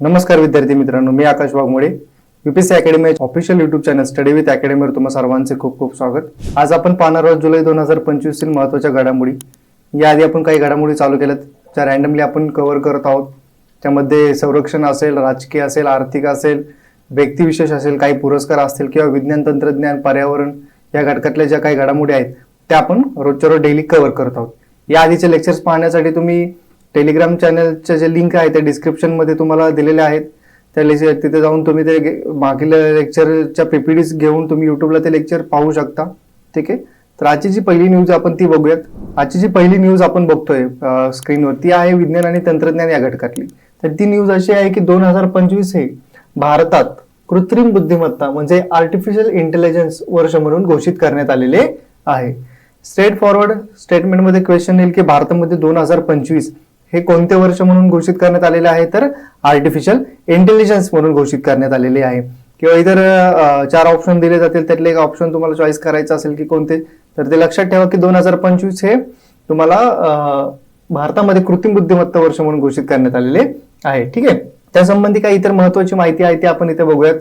नमस्कार विद्यार्थी मित्रांनो मी Akash Waghmode UPSC academy official YouTube channel study with अकॅडमीवर तुम्हा सर्वांचे खूप खूप स्वागत. आज आपण पाहणार आहोत जुलै दोन हजार पंचवीसतील महत्त्वाच्या घडामोडी. याआधी आपण काही घडामोडी चालू केल्यात ज्या रँडमली आपण कव्हर करत आहोत. त्यामध्ये संरक्षण असेल राजकीय असेल आर्थिक असेल व्यक्तिविशेष असेल काही पुरस्कार असतील किंवा विज्ञान तंत्रज्ञान पर्यावरण या घटकातल्या ज्या काही घडामोडी आहेत त्या आपण रोजच्या रोज डेली कव्हर करत आहोत. या आधीचे लेक्चर्स पाहण्यासाठी तुम्ही टेलिग्राम चॅनलचे जे लिंक आहे ते डिस्क्रिप्शनमध्ये तुम्हाला दिलेले आहेत. त्या तिथे जाऊन तुम्ही ते मागील लेक्चरच्या पीपीडीज घेऊन तुम्ही युट्यूबला ते लेक्चर पाहू शकता. ठीक आहे? तर आजची जी पहिली न्यूज आपण ती बघूयात. आजची जी पहिली न्यूज आपण बघतोय स्क्रीनवर ती आहे विज्ञान आणि तंत्रज्ञान या घटकातली. तर ती न्यूज अशी आहे की दोन हजार पंचवीस हे भारतात कृत्रिम बुद्धिमत्ता म्हणजे आर्टिफिशियल इंटेलिजन्स वर्ष म्हणून घोषित करण्यात आलेले आहे. स्ट्रेट फॉरवर्ड स्टेटमेंटमध्ये क्वेश्चन येईल की भारतामध्ये दोन हजार पंचवीस हे कोणते वर्ष म्हणून घोषित करण्यात आलेले आहे? तर आर्टिफिशियल इंटेलिजन्स म्हणून घोषित करण्यात आलेले आहे. किंवा इतर चार ऑप्शन दिले जातील त्यातले एक ऑप्शन तुम्हाला चॉईस करायचं असेल की कोणते तर ते लक्षात ठेवा की दोन हजार पंचवीस हे तुम्हाला भारतामध्ये कृत्रिम बुद्धिमत्ता वर्ष म्हणून घोषित करण्यात आलेले आहे. ठीक आहे? त्यासंबंधी काही इतर महत्वाची माहिती आहे ती आपण इथे बघूयात.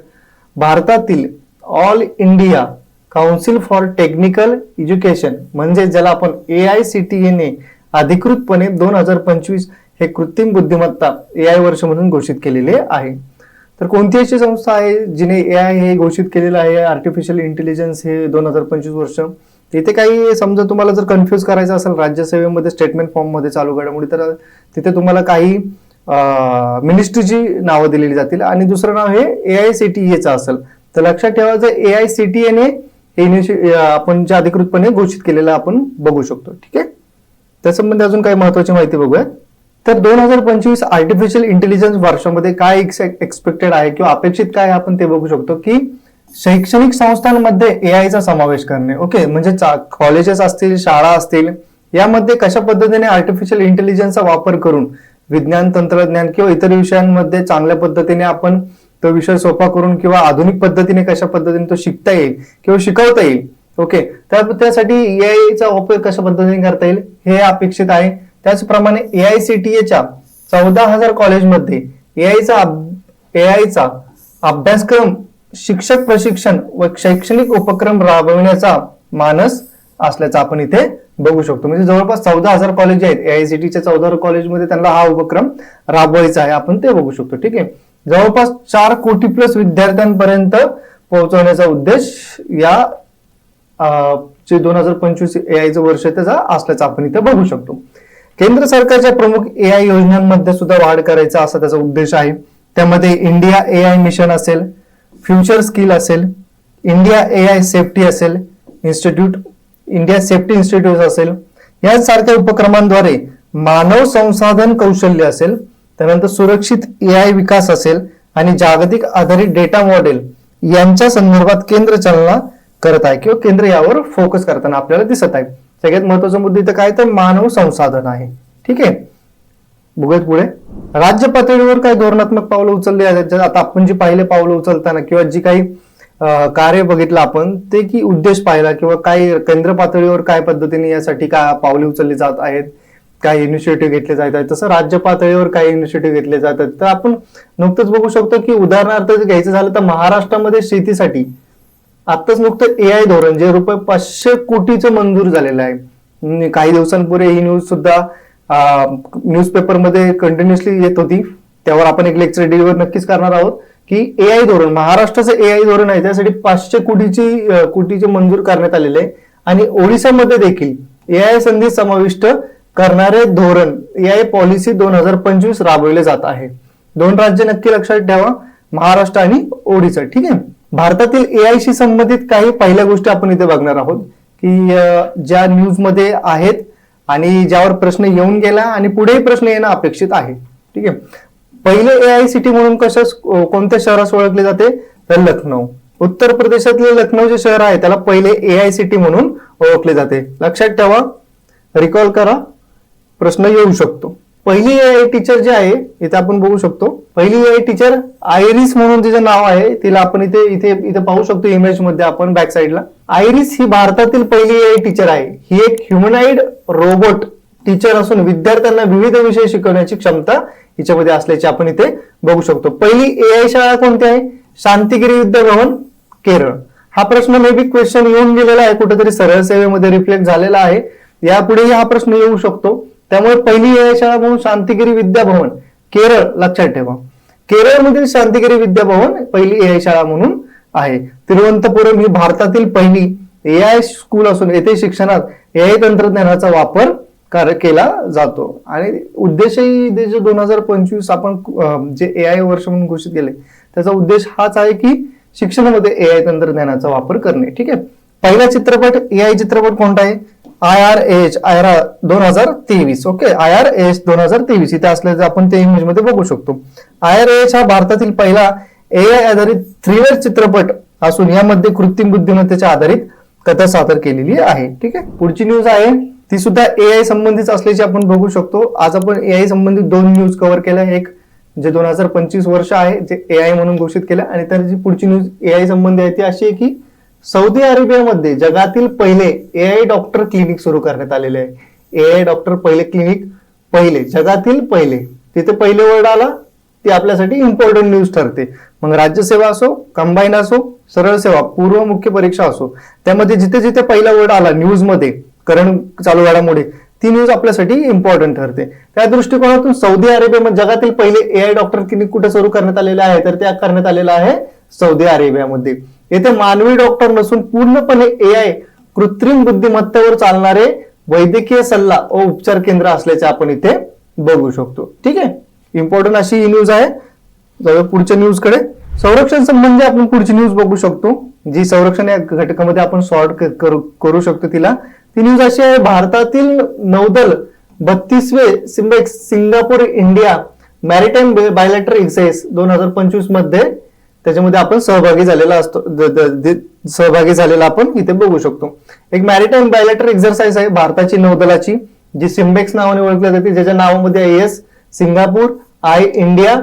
भारतातील all India council for technical education म्हणजे ज्याला आपण ए आय सी टी ने अधिकृतपणे दोन हजार पंचवीस हे कृत्रिम बुद्धिमत्ता ए आय वर्ष म्हणून घोषित केलेले आहे. तर कोणती अशी संस्था आहे जिने ए आय हे घोषित केलेलं आहे? आर्टिफिशियल इंटेलिजन्स हे दोन हजार पंचवीस वर्ष. तिथे काही समजा तुम्हाला जर कन्फ्युज करायचं असेल राज्यसेवेमध्ये स्टेटमेंट फॉर्ममध्ये चालू घडामोडी तर तिथे तुम्हाला काही मिनिस्ट्रीची नावं दिलेली जातील. आणि दुसरं नाव हे ए आय सी टी एचं असेल. तर लक्षात ठेवा जर ए आय सी टी एने आपण जे अधिकृतपणे घोषित केलेलं आपण बघू शकतो. ठीक आहे? त्यासंबंधी अजून काही महत्वाची माहिती बघूया. तर दोन हजार पंचवीस आर्टिफिशियल इंटेलिजन्स वर्षामध्ये काय एक्सपेक्टेड आहे किंवा अपेक्षित काय आपण ते बघू शकतो की शैक्षणिक संस्थांमध्ये ए चा समावेश करणे. ओके म्हणजे कॉलेजेस असतील शाळा असतील यामध्ये कशा पद्धतीने आर्टिफिशियल इंटेलिजन्सचा वापर करून विज्ञान तंत्रज्ञान किंवा इतर विषयांमध्ये चांगल्या पद्धतीने आपण तो विषय सोपा करून किंवा आधुनिक पद्धतीने कशा पद्धतीने तो शिकता येईल किंवा शिकवता येईल ओके तर त्यासाठी एआयचा उपयोग कशा पद्धतीने करता येईल हे अपेक्षित आहे. त्याचप्रमाणे एआयसीटीएच्या चौदा हजार कॉलेजमध्ये एआयचा एआयचा अभ्यासक्रम शिक्षक प्रशिक्षण व शैक्षणिक उपक्रम राबविण्याचा मानस असल्याचं आपण इथे बघू शकतो. म्हणजे जवळपास चौदा हजार कॉलेज आहेत. एआयसीटीच्या चौदा हजार कॉलेजमध्ये त्यांना हा उपक्रम राबवायचा आहे. आपण ते बघू शकतो. ठीक आहे? जवळपास चार कोटी प्लस विद्यार्थ्यांपर्यंत पोहोचवण्याचा उद्देश या जे दोन हजार पंचवीस ए आयचं वर्ष त्याचा असल्याचं आपण इथे बघू शकतो. केंद्र सरकारच्या प्रमुख ए आय योजनांमध्ये सुद्धा वाढ करायचा असा त्याचा उद्देश आहे. त्यामध्ये इंडिया ए आय मिशन असेल फ्युचर स्किल असेल इंडिया ए आय सेफ्टी असेल इन्स्टिट्यूट इंडिया सेफ्टी इन्स्टिट्यूट असेल. यासारख्या उपक्रमांद्वारे मानव संसाधन कौशल्य असेल त्यानंतर सुरक्षित ए आय विकास असेल आणि जागतिक आधारित डेटा मॉडेल यांच्या संदर्भात केंद्र चालना करत आहे किंवा केंद्र यावर फोकस करताना आपल्याला दिसत आहे. सगळ्यात महत्त्वाचा मुद्दा इथं काय? तर मानव संसाधन आहे. ठीक आहे? बघूयात पुढे. राज्य पातळीवर काय धोरणात्मक पावलं उचलली आहेत? आता आपण जी पाहिले पावलं उचलताना किंवा जी काही कार्य बघितलं आपण ते की उद्देश पाहिला किंवा काही केंद्र पातळीवर काय पद्धतीने यासाठी काय पावले उचलली जात आहेत? काय इनिशिएटिव्ह घेतले जात आहेत. तसं राज्य पातळीवर काही इनिशिएटिव्ह घेतले जात आहेत. तर आपण नुकतंच बघू शकतो की उदाहरणार्थ घ्यायचं झालं तर महाराष्ट्रामध्ये शेतीसाठी आताच नुकतं ए आय धोरण जे रुपये पाचशे कोटीचं मंजूर झालेलं आहे. काही दिवसांपूर्वी ही न्यूज सुद्धा न्यूजपेपरमध्ये कंटिन्युअसली येत होती. त्यावर आपण एक लेक्चर डिलिव्हर नक्कीच करणार आहोत की ए आय धोरण महाराष्ट्राचं ए आय धोरण आहे त्यासाठी पाचशे कोटीची कोटीचे मंजूर करण्यात आलेले आहे. आणि ओडिशामध्ये देखील ए आय संधी समाविष्ट करणारे धोरण ए आय पॉलिसी दोन हजार पंचवीस राबवले जात आहे. दोन राज्य नक्की लक्षात ठेवा महाराष्ट्र आणि ओडिशा ठीक आहे? भारतातील ए संबंधित काही पहिल्या गोष्टी आपण इथे बघणार आहोत की ज्या न्यूजमध्ये आहेत आणि ज्यावर प्रश्न येऊन गेला आणि पुढेही प्रश्न येणं अपेक्षित आहे. ठीक आहे? पहिले ए आय सिटी म्हणून कशा कोणत्या शहरास ओळखले जाते? तर लखनौ. उत्तर प्रदेशातले लखनौ जे शहर आहे त्याला पहिले ए आय सिटी म्हणून ओळखले जाते. लक्षात ठेवा. रिकॉल करा. प्रश्न येऊ शकतो. पहिली ए आय टीचर जे आहे इथे आपण बघू शकतो. पहिली ए आय टीचर आयरिस म्हणून तिचं नाव आहे. तिला आपण इथे इथे इथे पाहू शकतो इमेजमध्ये आपण बॅक साईडला आयरिस ही भारतातील पहिली ए आय टीचर आहे. ही एक ह्युमनाइड रोबोट टीचर असून विद्यार्थ्यांना विविध विषय शिकवण्याची क्षमता हिच्यामध्ये असल्याची आपण इथे बघू शकतो. पहिली ए आय शाळा कोणती आहे? शांतिगिरी विद्याभवन केरळ. हा प्रश्न मे बी क्वेश्चन येऊन गेलेला आहे. कुठेतरी सरळ सेवेमध्ये रिफ्लेक्ट झालेला आहे. यापुढेही हा प्रश्न येऊ शकतो. त्यामुळे पहिली ए आय शाळा म्हणून शांतिगिरी विद्याभवन केरळ लक्षात ठेवा. केरळमधील शांतिगिरी विद्याभवन पहिली ए शाळा म्हणून आहे. तिरुवनंतपुरम ही भारतातील पहिली ए आय स्कूल असून येथे शिक्षणात ए आय तंत्रज्ञानाचा वापर केला जातो. आणि उद्देशही जे दोन हजार पंचवीस आपण जे ए आय वर्ष म्हणून घोषित केले त्याचा उद्देश हाच आहे की शिक्षणामध्ये ए आय तंत्रज्ञानाचा वापर करणे. ठीक आहे? पहिला चित्रपट ए आय चित्रपट कोणता आहे? I R H I R दोन हजार तेवीस ओके? आय आर एच दोन हजार तेवीस इथे असल्याचं आपण ते इमेजमध्ये बघू शकतो. आय आर एच हा भारतातील पहिला ए आय आधारित थ्रिलर चित्रपट असून यामध्ये कृत्रिम बुद्धिमत्तेच्या आधारित कथा सादर केलेली आहे. ठीक आहे? पुढची न्यूज आहे. ती सुद्धा ए आय संबंधित असल्याची आपण बघू शकतो. आज आपण ए आय संबंधित दोन न्यूज कव्हर केल्या. एक जे दोन हजार पंचवीस वर्ष आहे जे ए आय म्हणून घोषित केलं आणि तर जी पुढची न्यूज ए आय संबंधी आहे ती अशी आहे की सौदी अरेबियामध्ये जगातील पहिले ए आय डॉक्टर क्लिनिक सुरू करण्यात आलेले आहे. ए आय डॉक्टर पहिले क्लिनिक पहिले जगातील पहिले. तिथे पहिले वर्ड आला ती आपल्यासाठी इम्पॉर्टंट न्यूज ठरते. मग राज्यसेवा असो कंबाईन असो सरळ सेवा पूर्व मुख्य परीक्षा असो त्यामध्ये जिथे जिथे पहिला वर्ड आला न्यूजमध्ये करंट चालू घडामोडी ती न्यूज आपल्यासाठी इम्पॉर्टंट ठरते. त्या दृष्टिकोनातून सौदी अरेबियामध्ये जगातील पहिले ए आय डॉक्टर क्लिनिक कुठे सुरू करण्यात आलेले आहे? तर त्या करण्यात आलेलं आहे सौदी अरेबियामध्ये. येथे मानवी डॉक्टर नसून पूर्णपणे ए आय कृत्रिम बुद्धिमत्तेवर चालणारे वैद्यकीय सल्ला व उपचार केंद्र असल्याचे आपण इथे बघू शकतो. ठीक आहे? इम्पॉर्टंट अशी ही न्यूज आहे. जाऊया पुढच्या न्यूजकडे. संरक्षण संबंधी आपण पुढची न्यूज बघू शकतो. जी संरक्षण या घटकामध्ये आपण सॉर्ट करू करू शकतो तिला. ती न्यूज अशी आहे भारतातील नौदल बत्तीसवे SIMBEX Singapore India maritime bilateral exercise दोन हजार पंचवीसमध्ये त्याच्यामध्ये आपण सहभागी झालेला असतो सहभागी झालेला आपण इथे बघू शकतो. एक मॅरिटाईम बायलेटर एक्झरसाइज आहे भारताची नौदलाची जी सिम्बेक्स नावाने ओळखली जाते ज्याच्या नावामध्ये I S Singapore I India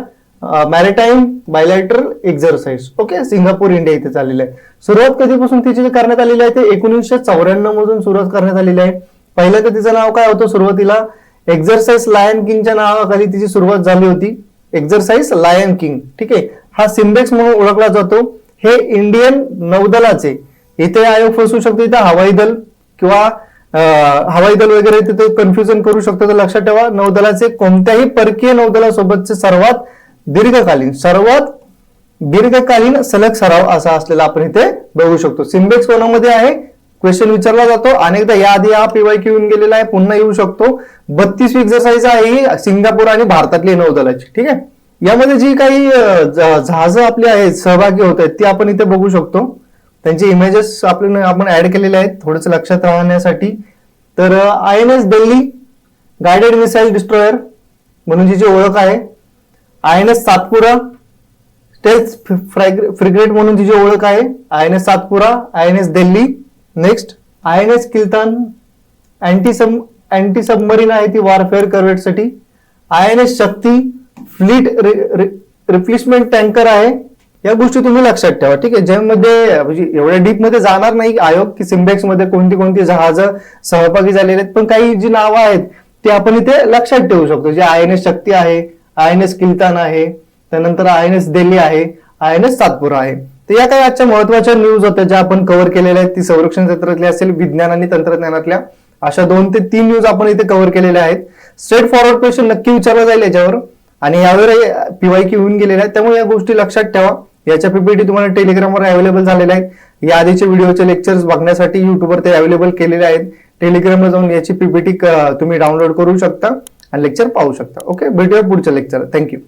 maritime bilateral exercise okay Singapore India इथे चाललेलं आहे. सुरुवात कधीपासून तिची जे करण्यात आलेली आहे ते एकोणीसशे चौऱ्याण्णव मधून सुरुवात करण्यात आलेली आहे. पहिलं तर तिचं नाव काय होतं? सुरुवातीला एक्झरसाइज लायन किंगच्या नावाखाली तिची सुरुवात झाली होती. एक्झरसाइज लायन किंग ठीक आहे? हा सिम्बेक्स म्हणून ओळखला जातो. हे इंडियन नौदलाचे इथे आयोग फसू शकतो इथे हवाई दल किंवा हवाई दल वगैरे तिथे कन्फ्युजन करू शकतो. तर लक्षात ठेवा नौदलाचे कोणत्याही परकीय नौदलासोबतचे सर्वात दीर्घकालीन सर्वात दीर्घकालीन सलग सराव असा असलेला आपण इथे बघू शकतो. सिम्बेक्स कोणामध्ये आहे? क्वेश्चन विचारला जातो. अनेकदा याआधी हा पीवाय येऊन गेलेला आहे पुन्हा येऊ शकतो. बत्तीस एक्झरसाइज आहे ही सिंगापूर आणि भारतातली नौदलाची. ठीक आहे? यामध्ये जी काही जहाज आपली आहेत सहभागी होत आहेत ती आपण इथे बघू शकतो. त्यांचे इमेजेस आपण आपण ऍड केलेले आहेत थोडंसं लक्षात राहण्यासाठी. तर I N S Delhi guided missile destroyer म्हणून जी जी ओळख आहे. I N S Satpura stealth frigate म्हणून जी ओळख आहे. I N S Satpura I N S Delhi next I N S Kiltan anti sub anti submarine आहे ती warfare करवेटसाठी. I N S Shakti fleet replacement tanker आहे या गोष्टी तुम्ही लक्षात ठेवा ठीक आहे? ज्यामध्ये म्हणजे एवढ्या डीपमध्ये जाणार नाही आयोग की सिम्बेक्समध्ये कोणती कोणती जहाजं सहभागी झालेली आहेत पण काही जी नावं आहेत ती आपण इथे लक्षात ठेवू शकतो. जे आय एन एस शक्ती आहे आय एन एस किल्तान आहे त्यानंतर आय एन एस दिल्ली आहे आय एन एस सातपुरा आहे. तर या काही आजच्या महत्त्वाच्या न्यूज होत्या ज्या आपण कव्हर केलेल्या आहेत ती संरक्षण क्षेत्रातल्या असेल विज्ञान आणि तंत्रज्ञानातल्या अशा दोन ते तीन न्यूज आपण इथे कव्हर केलेल्या आहेत. स्ट्रेट फॉरवर्ड क्वेश्चन नक्की विचारला जाईल याच्यावर. आणि यावर पीवाय होऊन गेलेल्या आहेत. त्यामुळे या गोष्टी लक्षात ठेवा. याच्या पीपीटी तुम्हाला टेलिग्रामवर अवेलेबल झालेल्या आहेत. या आधीचे व्हिडिओचे लेक्चर्स बघण्यासाठी युट्यूबवर ते अवेलेबल केलेले आहेत. टेलिग्रामला जाऊन याची पीपीटी तुम्ही डाउनलोड करू शकता आणि लेक्चर पाहू शकता. ओके भेटूया पुढच्या लेक्चर थँक्यू